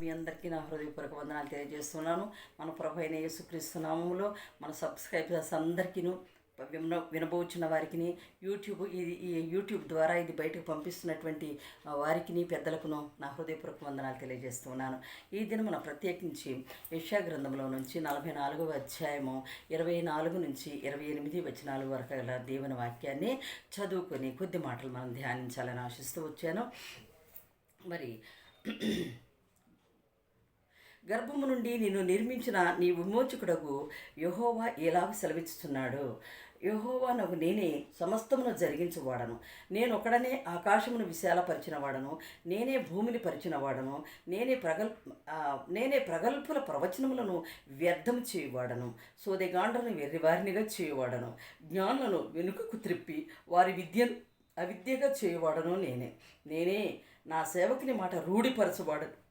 మీ అందరికీ నా హృదయపూర్వక వందనాలు తెలియజేస్తున్నాను. మన ప్రభు అయిన యేసుక్రీస్తు మన సబ్స్క్రైబర్స్ అందరికీను విన వినబోచున్న వారికి యూట్యూబ్ ఇది ఈ యూట్యూబ్ ద్వారా ఇది బయటకు పంపిస్తున్నటువంటి వారికిని పెద్దలకును నా హృదయపూర్వక వందనాలు తెలియజేస్తున్నాను. ఈ మనం ప్రత్యేకించి యశా గ్రంథంలో నుంచి నలభై నాలుగవ అధ్యాయము ఇరవై నాలుగు నుంచి ఇరవై ఎనిమిది వచనాలు వరకు గల దేవుని వాక్యాన్ని చదువుకొని కొద్ది మాటలు మనం ధ్యానించాలని ఆశిస్తూ వచ్చాను. మరి గర్భము నుండి నిన్ను నిర్మించిన నీ విమోచకుడకు యహోవా ఎలాగ సెలవిస్తున్నాడు యహోవా నాకు నేనే సమస్తమును జరిగించువాడను. నేను ఒకడనే ఆకాశమును విశాలపరిచినవాడను. నేనే భూమిని పరిచినవాడను. నేనే ప్రగల్ నేనే ప్రగల్భుల ప్రవచనములను వ్యర్థం చేయువాడను. సోదెగాండ్రను వెర్రివారినిగా చేయువాడను. జ్ఞానులను వెనుకకు త్రిప్పి వారి విద్యను అవిద్యగా చేయువాడను నేనే. నేనే నా సేవకుని మాట రూఢిపరచువాడను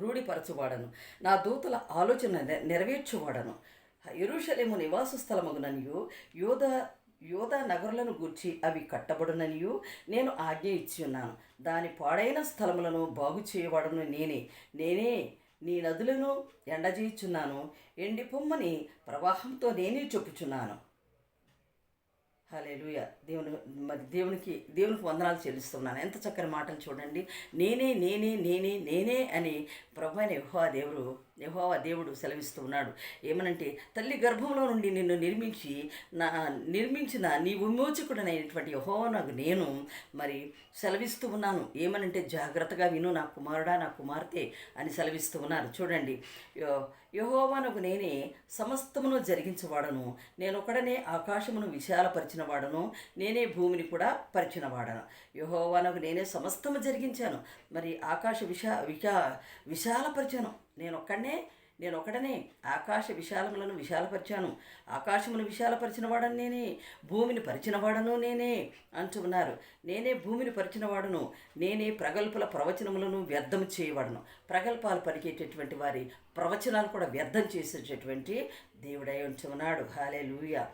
రూఢిపరచువాడను. నా దూతల ఆలోచన నె- నెరవేర్చువాడను. ఎరుషలేము నివాస స్థలమగుననియు యోధ యోధ నగరులను గూర్చి అవి కట్టబడుననియు నేను ఆజ్ఞ ఇచ్చి ఉన్నాను దాని పాడైన స్థలములను బాగు చేయవాడను నేనే. నేనే నీ నదులను ఎండజేయుచున్నాను. ఎండి పొమ్మని ప్రవాహంతో నేనే చెప్పుచున్నాను. హలేలుయ దేవుని మరి దేవునికి దేవునికి వందనాలు చెల్లిస్తున్నాను. ఎంత చక్కని మాటలు చూడండి. నేనే నేనే నేనే నేనే అని ప్రభు అయిన దేవుడు యహోవా దేవుడు సెలవిస్తూ ఉన్నాడు ఏమనంటే తల్లి గర్భంలో నుండి నిన్ను నిర్మించి నా నిర్మించిన నీ విమోచకుడనైనటువంటి యహోవా నాకు నేను మరి సెలవిస్తూ ఉన్నాను. ఏమనంటే జాగ్రత్తగా విను నా కుమారుడా నా కుమార్తె అని సెలవిస్తూ ఉన్నారు. చూడండి యో- యెహోవానకు నేనే సమస్తమును జరిగించవాడను. నేను ఒకడనే ఆకాశమును విశాలపరిచిన వాడను నేనే భూమిని కూడా పరిచిన వాడను యెహోవానకు నేనే సమస్తము జరిగించాను. మరి ఆకాశ విశా విశా విశాలపరిచాను. నేను ఒక్కడనే నేను ఒకడనే ఆకాశ విశాలములను విశాలపరిచాను. ఆకాశమును విశాలపరిచిన వాడను నేనే భూమిని పరిచిన వాడను నేనే అంటూ ఉన్నారు. నేనే భూమిని పరిచిన వాడును నేనే ప్రగల్పుల ప్రవచనములను వ్యర్థం చేయవాడను. ప్రగల్పాలు పలికేటటువంటి వారి ప్రవచనాలు కూడా వ్యర్థం చేసేటటువంటి దేవుడై ఉంచి హాలే హాలే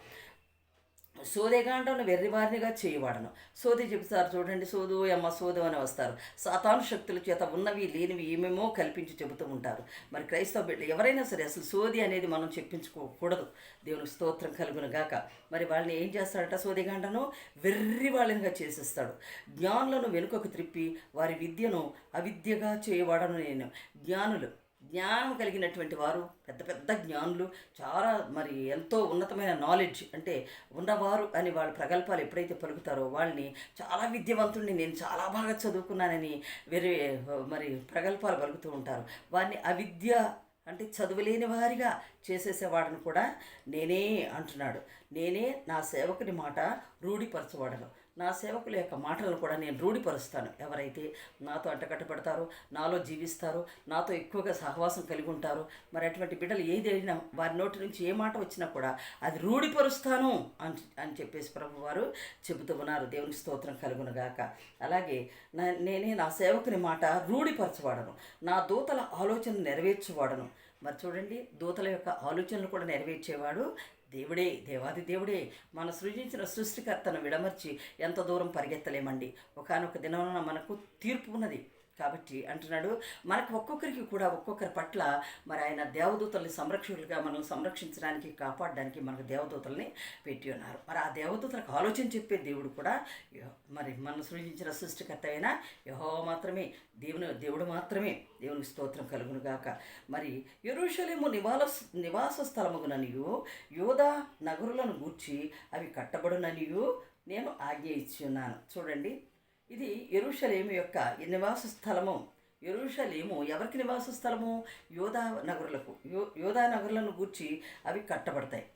సోదేగాండను వెర్రివారినిగా చేయవాడను. సోది చెబుతారు చూడండి సోదు అమ్మ సోదు అని వస్తారు. సాతాను శక్తుల చేత ఉన్నవి లేనివి ఏమేమో కల్పించి చెబుతూ ఉంటారు. మరి క్రైస్తవ బిడ్డ ఎవరైనా సరే అసలు సోది అనేది మనం చెప్పించుకోకూడదు. దేవుని స్తోత్రం కలుగును గాక. మరి వాళ్ళని ఏం చేస్తాడట సోదిగాండను వెర్రి వాళ్ళనిగా చేసేస్తాడు. జ్ఞానులను వెనుకకు త్రిప్పి వారి విద్యను అవిద్యగా చేయవాడను నేను. జ్ఞానులు జ్ఞానం కలిగినటువంటి వారు పెద్ద పెద్ద జ్ఞానులు చాలా మరి ఎంతో ఉన్నతమైన నాలెడ్జ్ అంటే ఉన్నవారు అని వాళ్ళ ప్రగల్భాలు ఎప్పుడైతే పలుకుతారో వాళ్ళని చాలా విద్యవంతుడిని నేను చాలా బాగా చదువుకున్నానని వేరే మరి ప్రగల్భాలు పలుకుతూ ఉంటారు. వారిని అవిద్య అంటే చదువులేని వారిగా చేసేసేవాడని కూడా నేనే అంటున్నాడు. నేనే నా సేవకుని మాట రూఢిపరచవాడను. నా సేవకుల యొక్క మాటలను కూడా నేను రూఢిపరుస్తాను. ఎవరైతే నాతో అంటకట్టబడతారో నాలో జీవిస్తారో నాతో ఎక్కువగా సహవాసం కలిగి ఉంటారో మరి అటువంటి బిడ్డలు ఏదైనా వారి నోటి నుంచి ఏ మాట వచ్చినా కూడా అది రూఢిపరుస్తాను అని అని చెప్పేసి ప్రభు వారు చెబుతూ ఉన్నారు. దేవుని స్తోత్రం కలుగునుగాక అలాగే నా నేనే నా సేవకుని మాట రూఢిపరచవాడను నా దూతల ఆలోచన నెరవేర్చువాడను మరి చూడండి దూతల యొక్క ఆలోచనలు కూడా నెరవేర్చేవాడు దేవుడే దేవాది దేవుడే మన సృజించిన సృష్టికర్తను విడమర్చి ఎంత దూరం పరిగెత్తలేమండి. ఒకనొక దినమున మనకు తీర్పు ఉన్నది. కాబట్టి అంటున్నాడు మనకు ఒక్కొక్కరికి కూడా ఒక్కొక్కరి పట్ల మరి ఆయన దేవదూతల్ని సంరక్షకులుగా మనం సంరక్షించడానికి కాపాడడానికి మనకు దేవదూతల్ని పెట్టి ఉన్నారు. మరి ఆ దేవదూతలకు ఆలోచన చెప్పే దేవుడు కూడా మరి మనం సృజించిన సృష్టికర్త అయినా యహో మాత్రమే దేవుని దేవుడు మాత్రమే దేవునికి స్తోత్రం కలుగును గాక మరి ఎరుషలేము నివాస నివాస స్థలముగుననియు యోధా నగరులను గూర్చి అవి కట్టబడుననియు నేను ఆజ్ఞ ఇచ్చి ఉన్నాను చూడండి ఇది ఎరుషలేము యొక్క నివాస స్థలము. ఎరుషలేము ఎవరికి నివాస స్థలము? యోధా నగరులకు. యో యోధా నగరులను గూర్చి అవి కట్టబడతాయి.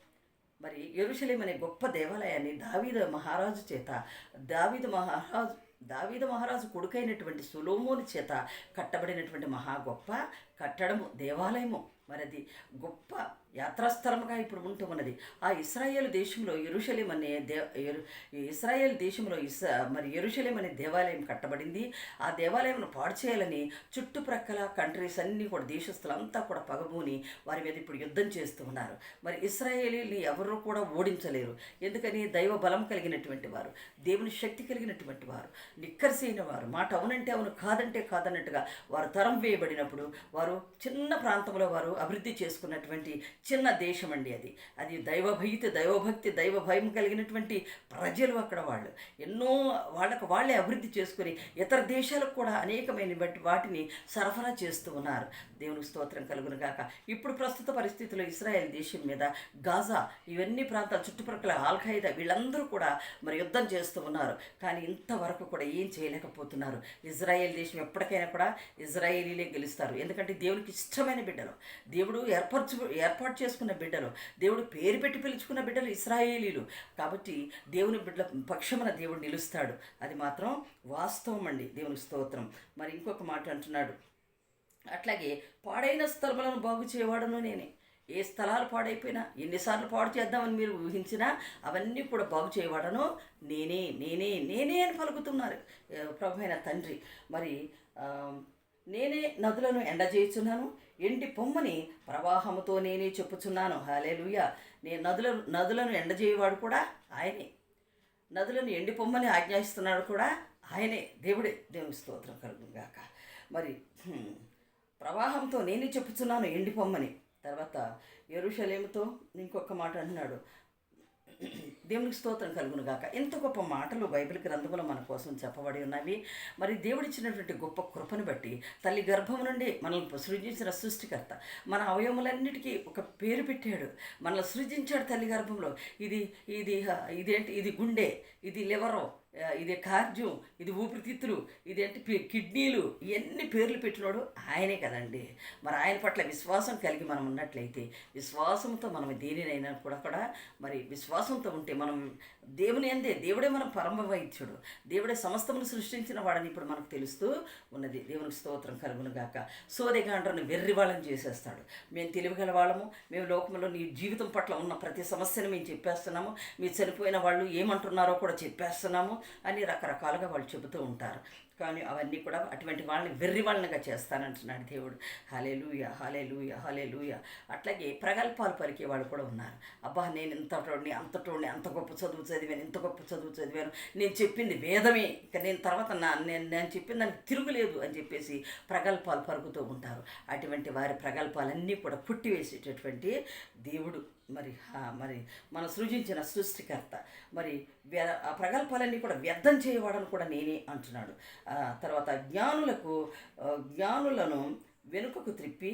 మరి ఎరుషలేం అనే గొప్ప దేవాలయాన్ని దావీద మహారాజు చేత దావీద మహారాజు దావీద మహారాజు కొడుకైనటువంటి సులోమోని చేత కట్టబడినటువంటి మహా గొప్ప కట్టడము దేవాలయము. మరి అది గొప్ప యాత్రాస్థలముగా ఇప్పుడు ఉంటూ ఉన్నది. ఆ ఇస్రాయేల్ దేశంలో ఎరుషలేం అనే దే ఇస్రాయేల్ దేశంలో ఇస్ మరి ఎరుషలేం అనే దేవాలయం కట్టబడింది. ఆ దేవాలయం పాడు చేయాలని చుట్టుప్రక్కల కంట్రీస్ అన్నీ కూడా దేశస్తులంతా కూడా పగబూని వారి మీద ఇప్పుడు యుద్ధం చేస్తూ ఉన్నారు. మరి ఇస్రాయేలీని ఎవరు కూడా ఓడించలేరు. ఎందుకని? దైవ బలం కలిగినటువంటి వారు దేవుని శక్తి కలిగినటువంటి వారు నిక్కర్సైన వారు. మాట అవునంటే అవును కాదంటే కాదన్నట్టుగా వారు తరం వేయబడినప్పుడు వారు చిన్న ప్రాంతంలో వారు అభివృద్ధి చేసుకున్నటువంటి చిన్న దేశం అండి అది. అది దైవభీతి దైవభక్తి దైవ భయం కలిగినటువంటి ప్రజలు అక్కడ వాళ్ళు. ఎన్నో వాళ్ళకు వాళ్ళే అభివృద్ధి చేసుకొని ఇతర దేశాలకు కూడా అనేకమైన బట్టి వాటిని సరఫరా చేస్తూ ఉన్నారు. దేవునికి స్తోత్రం కలుగును గాక. ఇప్పుడు ప్రస్తుత పరిస్థితుల్లో ఇస్రాయెల్ దేశం మీద గాజా ఇవన్నీ ప్రాంతాల చుట్టుప్రక్కల ఆల్ఖైదా వీళ్ళందరూ కూడా మరి యుద్ధం చేస్తూ ఉన్నారు. కానీ ఇంతవరకు కూడా ఏం చేయలేకపోతున్నారు. ఇజ్రాయెల్ దేశం ఎప్పటికైనా కూడా ఇజ్రాయేలీలే గెలుస్తారు. ఎందుకంటే దేవునికి ఇష్టమైన బిడ్డలు. దేవుడు ఏర్పరచు ఏర్పాటు చేసుకున్న బిడ్డలు. దేవుడు పేరు పెట్టి పిలుచుకున్న బిడ్డలు ఇస్రాయేలీలు. కాబట్టి దేవుని బిడ్డల పక్షమున దేవుడు నిలుస్తాడు. అది మాత్రం వాస్తవం అండి. దేవుని స్తోత్రం. మరి ఇంకొక మాట అంటున్నాడు. అట్లాగే పాడైన స్థలములను బాగు చేయవాడను నేనే. ఏ స్థలాలు పాడైపోయినా ఎన్నిసార్లు పాడు చేద్దామని మీరు ఊహించినా అవన్నీ కూడా బాగు చేయవాడను నేనే నేనే నేనే అని పలుకుతున్నారు. ప్రభు అయిన తండ్రి. మరి నేనే నదులను ఎండజేయుచున్నాను. ఎండి పొమ్మని ప్రవాహముతో నేనే చెప్పుచున్నాను. హాలేలుయ నేను నదుల నదులను ఎండజేయవాడు కూడా ఆయనే. నదులను ఎండి పొమ్మని ఆజ్ఞాయిస్తున్నాడు కూడా ఆయనే. దేవుడే. దేవుని స్తోత్రం కలుగుగాక మరి ప్రవాహంతో నేనే చెప్పుచున్నాను ఎండి పొమ్మని. తర్వాత ఎరుషలేముతో ఇంకొక మాట అంటున్నాడు. దేవునికి స్తోత్రం కలుగును గాక. ఎంత గొప్ప మాటలు బైబిల్ గ్రంథములో మన కోసం చెప్పబడి ఉన్నవి. మరి దేవుడిచ్చినటువంటి గొప్ప కృపను బట్టి తల్లి గర్భం నుండి మనల్ని సృజించిన సృష్టికర్త. మన అవయవములన్నిటికీ ఒక పేరు పెట్టాడు. మనల్ని సృజించాడు తల్లి గర్భంలో. ఇది ఇది ఇదేంటి ఇది గుండె. ఇది లివరో. ఇది కార్జ్యం ఇది ఊపిరితిత్తులు ఇదేంటి కిడ్నీలు ఇవన్నీ పేర్లు పెట్టినోడు ఆయనే కదండి. మరి ఆయన పట్ల విశ్వాసం కలిగి మనం ఉన్నట్లయితే విశ్వాసంతో మనం దేనినైనా కూడా కూడా మరి విశ్వాసంతో ఉంటే మనం దేవుని అందే దేవుడే మన పరమ వైద్యుడు. దేవుడే సమస్తమును సృష్టించిన వాడని ఇప్పుడు మనకు తెలుస్తూ ఉన్నది. దేవునికి స్తోత్రం కలుగును గాక. సోదెగాండ్రను వెర్రి వాళ్ళని చేసేస్తాడు. మేము తెలివిగల వాళ్ళము మేము లోకంలో నీ జీవితం పట్ల ఉన్న ప్రతి సమస్యను మేము చెప్పేస్తున్నాము. మీరు చనిపోయిన వాళ్ళు ఏమంటున్నారో కూడా చెప్పేస్తున్నాము అని రకరకాలుగా వాళ్ళు చెబుతూ ఉంటారు. కానీ అవన్నీ కూడా అటువంటి వాళ్ళని వెర్రి వాళ్ళనిగా చేస్తానంటున్నాడు దేవుడు. హలే లూయ హలే లూయ హలే లూయ అట్లాగే ప్రగల్భాలు పలికే వాళ్ళు కూడా ఉన్నారు. అబ్బా నేను ఇంతటోడిని అంతటోడిని అంత గొప్ప చదువు చదివాను ఇంత గొప్ప చదువు చదివాను. నేను చెప్పింది వేదమే. ఇక నేను తర్వాత నా నేను నేను చెప్పిన దానికి తిరుగులేదు అని చెప్పేసి ప్రగల్భాలు పలుకుతూ ఉంటారు. అటువంటి వారి ప్రగల్భాలన్నీ కూడా పుట్టివేసేటటువంటి దేవుడు. మరి మరి మనం సృజించిన సృష్టికర్త. మరి వ్య ప్రగల్భాలన్నీ కూడా వ్యర్థం చేయవాడని కూడా నేనే అంటున్నాడు. తర్వాత జ్ఞానులకు జ్ఞానులను వెనుకకు త్రిప్పి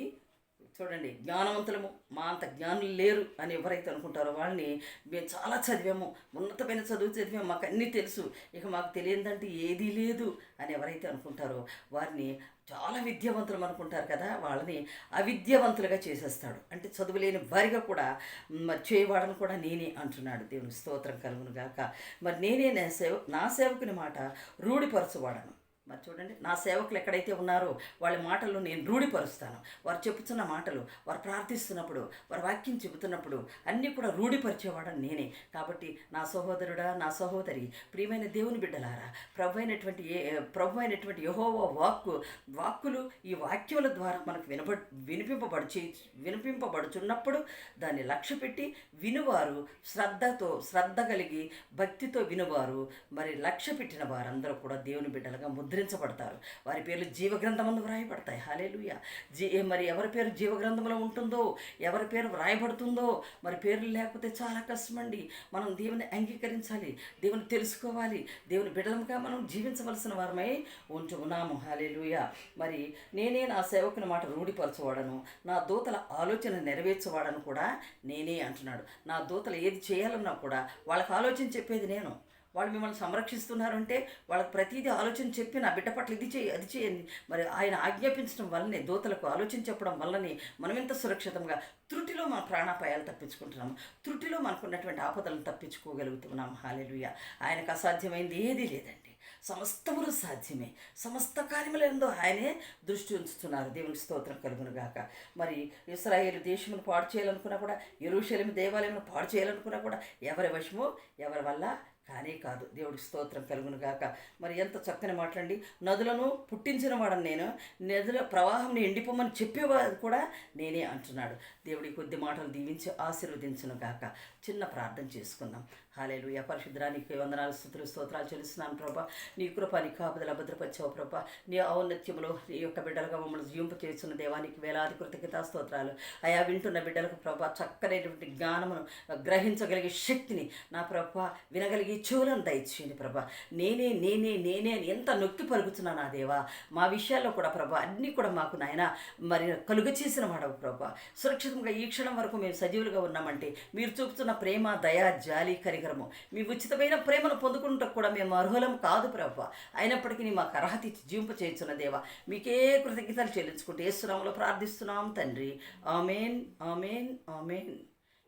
చూడండి జ్ఞానవంతులము మా అంత జ్ఞానులు లేరు అని ఎవరైతే అనుకుంటారో వాళ్ళని మేము చాలా చదివాము ఉన్నతమైన చదువు చదివాము మాకు అన్నీ తెలుసు. ఇక మాకు తెలియదంటే ఏదీ లేదు అని ఎవరైతే అనుకుంటారో వారిని చాలా విద్యావంతులు అనుకుంటారు కదా వాళ్ళని అవిద్యావంతులుగా చేసేస్తాడు. అంటే చదువులేని వారిగా కూడా మరి చేయవాడని కూడా నేనే అంటున్నాడు. దేవుని స్తోత్రం కలుగును గాక. మరి నేనే నా సేవ నా సేవకుని మాట రూఢిపరచువాడను. మరి చూడండి నా సేవకులు ఎక్కడైతే ఉన్నారో వాళ్ళ మాటలు నేను రూఢిపరుస్తాను. వారు చెప్పుతున్న మాటలు వారు ప్రార్థిస్తున్నప్పుడు వారు వాక్యం చెబుతున్నప్పుడు అన్నీ కూడా రూఢిపరిచేవాడని నేనే. కాబట్టి నా సహోదరుడా నా సహోదరి ప్రియమైన దేవుని బిడ్డలారా ప్రభు అయినటువంటి ఏ ప్రభు అయినటువంటి యహోవా వాక్కు వాక్కులు ఈ వాక్యముల ద్వారా మనకు వినప వినిపింపబడుచే వినిపింపబడుచున్నప్పుడు దాన్ని లక్ష్య పెట్టి వినువారు శ్రద్ధతో శ్రద్ధ కలిగి భక్తితో వినువారు. మరి లక్ష్య పెట్టిన వారందరూ కూడా దేవుని బిడ్డలుగా ముద్రించబడతారు. వారి పేర్లు జీవగ్రంథమందు వ్రాయబడతాయి. హాలేలుయ జీ మరి ఎవరి పేరు జీవగ్రంథంలో ఉంటుందో ఎవరి పేరు వ్రాయబడుతుందో మరి పేర్లు లేకపోతే చాలా కష్టమండి మనం దేవుని అంగీకరించాలి దేవుని తెలుసుకోవాలి దేవుని బిడలంగా మనం జీవించవలసిన వారమై ఉంటూ ఉన్నాము. హాలేలుయ మరి నేనే నా సేవకుని మాట రూఢిపరచువాడను నా దూతల ఆలోచన నెరవేర్చేవాడను కూడా నేనే అంటున్నాడు. నా దూతలు ఏది చేయాలన్నా కూడా వాళ్ళకి ఆలోచన చెప్పేది నేను. వాళ్ళు మిమ్మల్ని సంరక్షిస్తున్నారంటే వాళ్ళకి ప్రతిదీ ఆలోచన చెప్పి నా బిడ్డ పట్ల ఇది చేయి అది చేయండి. మరి ఆయన ఆజ్ఞాపించడం వల్లనే దూతలకు ఆలోచన చెప్పడం వల్లనే మనం ఎంత సురక్షితంగా త్రుటిలో మన ప్రాణాపాయాలు తప్పించుకుంటున్నాము. త్రుటిలో మనకున్నటువంటి ఆపదలను తప్పించుకోగలుగుతున్నాం. హాలెలుయ. ఆయనకు అసాధ్యమైంది ఏదీ లేదండి. సమస్తములు సాధ్యమే. సమస్త కార్యములందో ఆయనే దృష్టి ఉంచుతున్నారు. దేవునికి స్తోత్రం కలుగును గాక మరి ఇస్రాయేల్ దేశమును పాడు చేయాలనుకున్నా కూడా ఎరుషలేము దేవాలయమును పాడు చేయాలనుకున్నా కూడా ఎవరి వశమో ఎవరి వల్ల కానే కాదు. దేవుడికి స్తోత్రం కలుగును గాక. మరి ఎంత చక్కని మాట్లాడి. నదులను పుట్టించిన వాడని నేను. నదుల ప్రవాహంని ఎండిపోమని చెప్పేవాడు కూడా నేనే అంటున్నాడు. దేవుడి కొద్ది మాటలు దీవించి ఆశీర్వదించును గాక. చిన్న ప్రార్థన చేసుకుందాం. హాలేలు పరిశుద్రానికి వందనాలు స్థుతులు స్తోత్రాలు చెల్లిస్తున్నాను ప్రభా. నీ కృప నీ కాపుదల భద్రపరిచావు ప్రభా. నీ ఔన్నత్యంలో నీ యొక్క బిడ్డలుగా మమ్మల్ని జీవింప చేస్తున్న దేవానికి వేలాది కృతజ్ఞతా స్తోత్రాలు. అయా వింటున్న బిడ్డలకు ప్రభా చక్కనైనటువంటి జ్ఞానమును గ్రహించగలిగే శక్తిని నా ప్రభా వినగలిగే చెవులను దయచేయండి ప్రభా. నేనే నేనే నేనే అని ఎంత నొక్కి పలుకుతున్నా నా దేవా. మా విషయాల్లో కూడా ప్రభా అన్నీ కూడా మాకు నాయన మరి కలుగ చేసిన వాడవు ప్రభా. సురక్షితంగా ఈ క్షణం వరకు మేము సజీవులుగా ఉన్నామంటే మీరు చూపుతున్న ప్రేమ దయ జాలి కరిగరము మీ ఉచితమైన ప్రేమను పొందుకుంటూ కూడా మేము అర్హులం కాదు ప్రభు అయినప్పటికీ మాకు అర్హత ఇచ్చి జీవింప చేయించున్న దేవా మీకే కృతజ్ఞతలు చెల్లించుకుంటూ ఏసునామలో ప్రార్థిస్తున్నాం తండ్రి. Amen amen amen.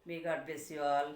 Me God bless you all